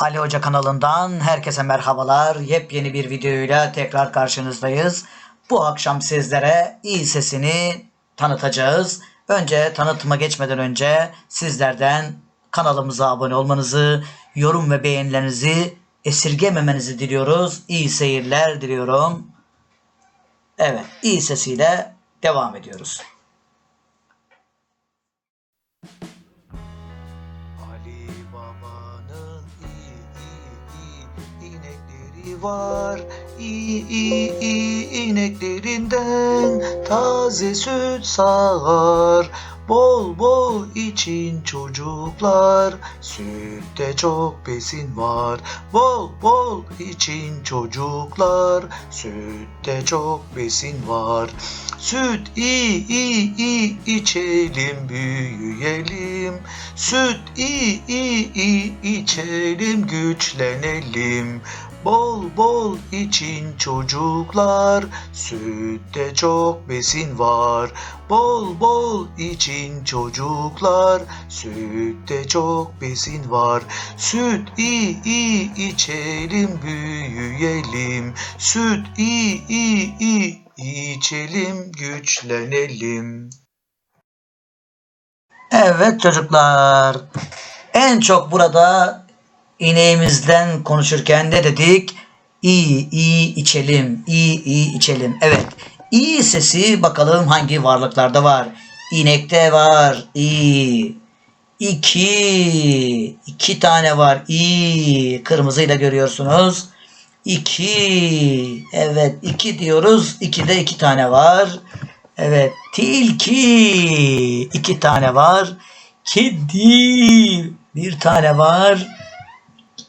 Ali Hoca kanalından herkese merhabalar. Yepyeni bir videoyla tekrar karşınızdayız. Bu akşam sizlere iyi sesini tanıtacağız. Önce tanıtıma geçmeden önce sizlerden kanalımıza abone olmanızı, yorum ve beğenilerinizi esirgememenizi diliyoruz. İyi seyirler diliyorum. Evet, iyi sesiyle devam ediyoruz. Var. İyi iyi iyi ineklerinden taze süt sağar. Bol bol için çocuklar sütte çok besin var. Bol bol için çocuklar sütte çok besin var. Süt iyi iyi iyi içelim büyüyelim. Süt iyi iyi iyi içelim güçlenelim. Bol bol için çocuklar sütte çok besin var. Bol bol için çocuklar sütte çok besin var. Süt iyi iyi içelim büyüyelim. Süt iyi iyi iyi içelim güçlenelim. Evet çocuklar. En çok burada ineğimizden konuşurken ne dedik? İyi iyi içelim. iyi iyi içelim. Evet. İyi sesi bakalım hangi varlıklarda var. İnekte var. İyi. İki. iki tane var. İyi. Kırmızıyla görüyorsunuz. İki. Evet iki diyoruz. İkide iki tane var. Evet. Tilki. iki tane var. Kedi. Bir tane var.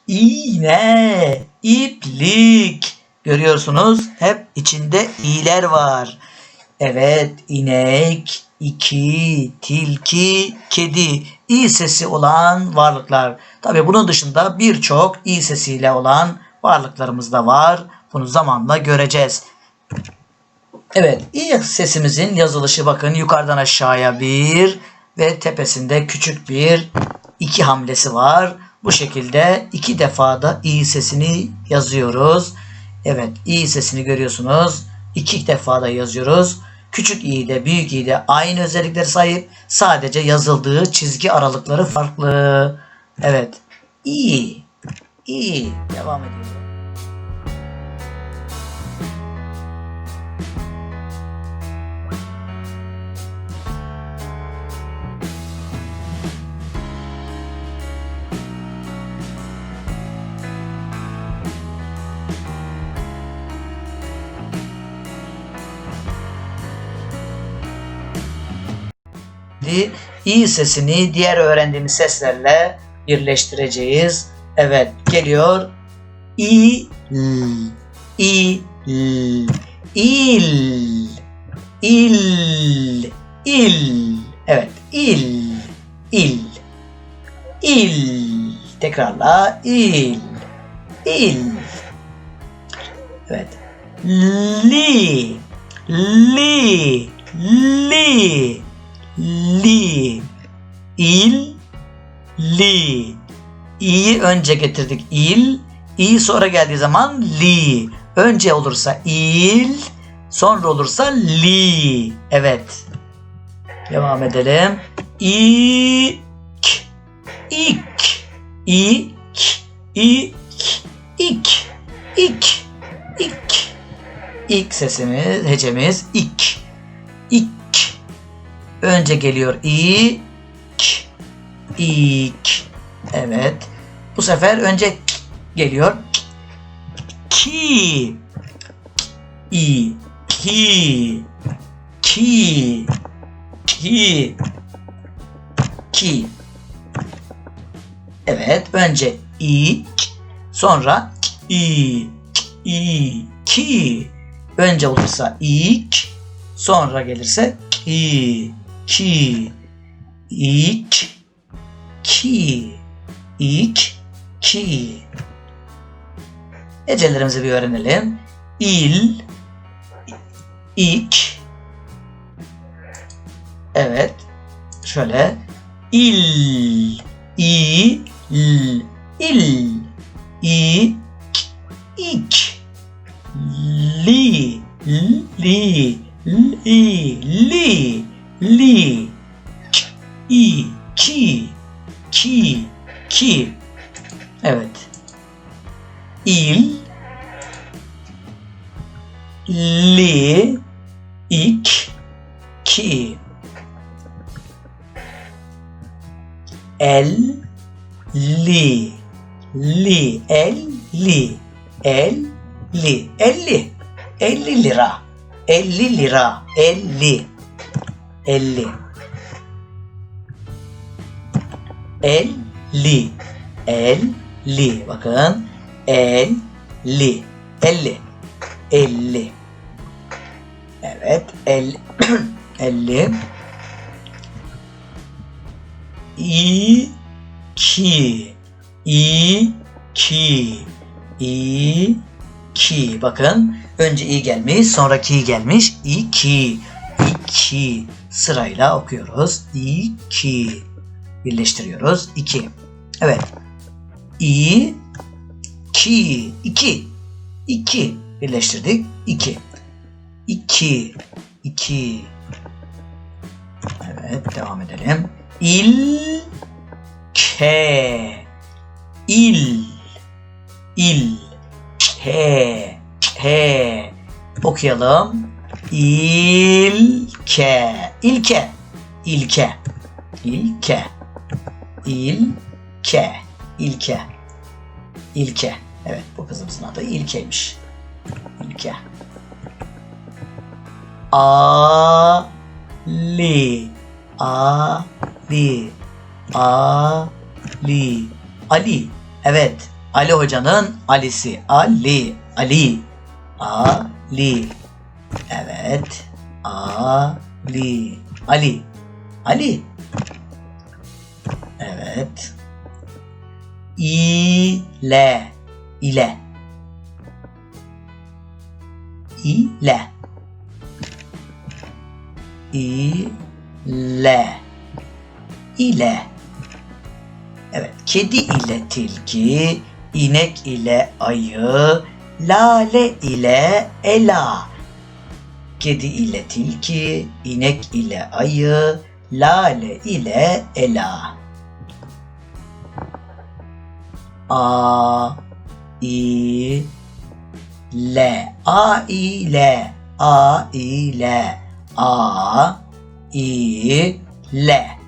İğne. iplik. Görüyorsunuz. Hep içinde iyiler var. Evet. inek, iki, tilki, kedi. İyi sesi olan varlıklar. Tabi bunun dışında birçok iyi sesiyle olan varlıklarımız da var. Bunu zamanla göreceğiz. Evet, iyi sesimizin yazılışı bakın yukarıdan aşağıya bir ve tepesinde küçük bir iki hamlesi var. Bu şekilde iki defa da iyi sesini yazıyoruz. Evet, iyi sesini görüyorsunuz. İki defa da yazıyoruz. Küçük i de büyük i de aynı özellikleri sahip. Sadece yazıldığı çizgi aralıkları farklı. Evet, iyi, iyi. Devam ediyoruz. Şimdi i sesini diğer öğrendiğimiz seslerle birleştireceğiz. Evet geliyor. İ l i l il. İl. İl. Evet il. İl. İl. Tekrarla il. İl. Evet. Li. Li. Li li. İl li. İ'yi önce getirdik il. İ sonra geldiği zaman li. Önce olursa il sonra olursa li. Evet. Devam edelim. İk. İk. İk. İk. İk. İk. İk. İlk sesimiz hecemiz ik. İk. Önce geliyor ik. ik. Evet. Bu sefer önce k geliyor. Ki. i. Ki. Ki. Ki. Ki. Evet. Önce ik. Sonra i. i. Ki. Önce olursa ik. Sonra gelirse ki ki ik ki ik ki Hecelerimizi bir öğrenelim. İl ik Evet. Şöyle il i l il İ, k, ik. Li, li, li, li, li. İ, ki, ki, ki. Evet. İl, li, ik, ki. El, li, li, el, li, el, li, elli, elli lira, elli lira, elli, elli, elli, elli, bakın, elli, elli, elli, evet, el, elli, iki, iki, iki. Bakın önce i gelmiş, sonra ki gelmiş. İki, iki. Sırayla okuyoruz. İki. Birleştiriyoruz. İki. Evet. İ, ki, iki. İki. Birleştirdik. İki. İki. İki. Evet, devam edelim. İl, ke, il, il, ke, ke. Okuyalım. İlke, ilke, ilke, ilke, ilke, ilke, ilke. Evet, bu kızımızın adı İlke'ymiş. İlke. A, li, a, li, a, li, Ali. Evet, Ali hocanın Ali'si. Ali, Ali, Ali. Evet, Ali, Ali, Ali. Evet. İle, ile. İle. İle. İle. Evet. Kedi ile tilki, inek ile ayı, lale ile ela. Kedi ile tilki, inek ile ayı, lale ile ela. A, i, le. A, i, le. A, i, le. A, i, le.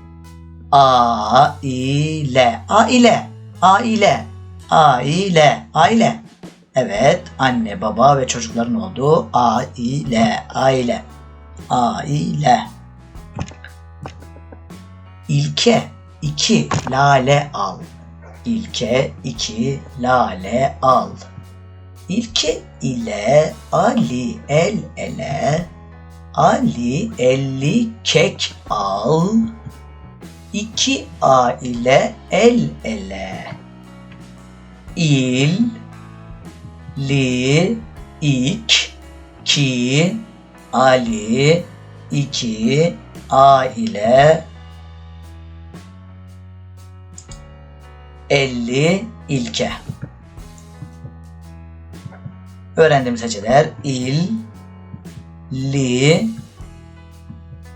A ile aile aile aile aile Evet anne baba ve çocukların olduğu aile. Aile aile İlke iki lale al. İlke iki lale al. İlke ile Ali el ele. Ali elli kek al. İki aile el ele. İl, li, ik, ki, ali, iki, aile, elli, ilke. Öğrendiğimiz heceler il, li,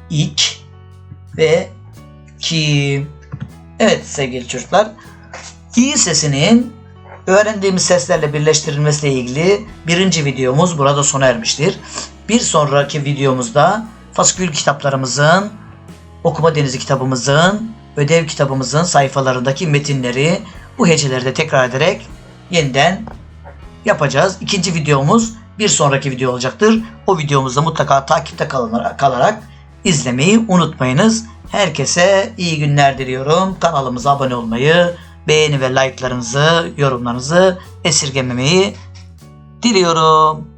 ik ve ki. Evet sevgili çocuklar. İ sesinin öğrendiğimiz seslerle birleştirilmesiyle ilgili birinci videomuz burada sona ermiştir. Bir sonraki videomuzda faskül kitaplarımızın, okuma denizi kitabımızın, ödev kitabımızın sayfalarındaki metinleri bu heceleri de tekrar ederek yeniden yapacağız. İkinci videomuz bir sonraki video olacaktır. O videomuzda mutlaka takipte kalarak izlemeyi unutmayınız. Herkese iyi günler diliyorum. Kanalımıza abone olmayı, beğeni ve like'larınızı, yorumlarınızı esirgememeyi diliyorum.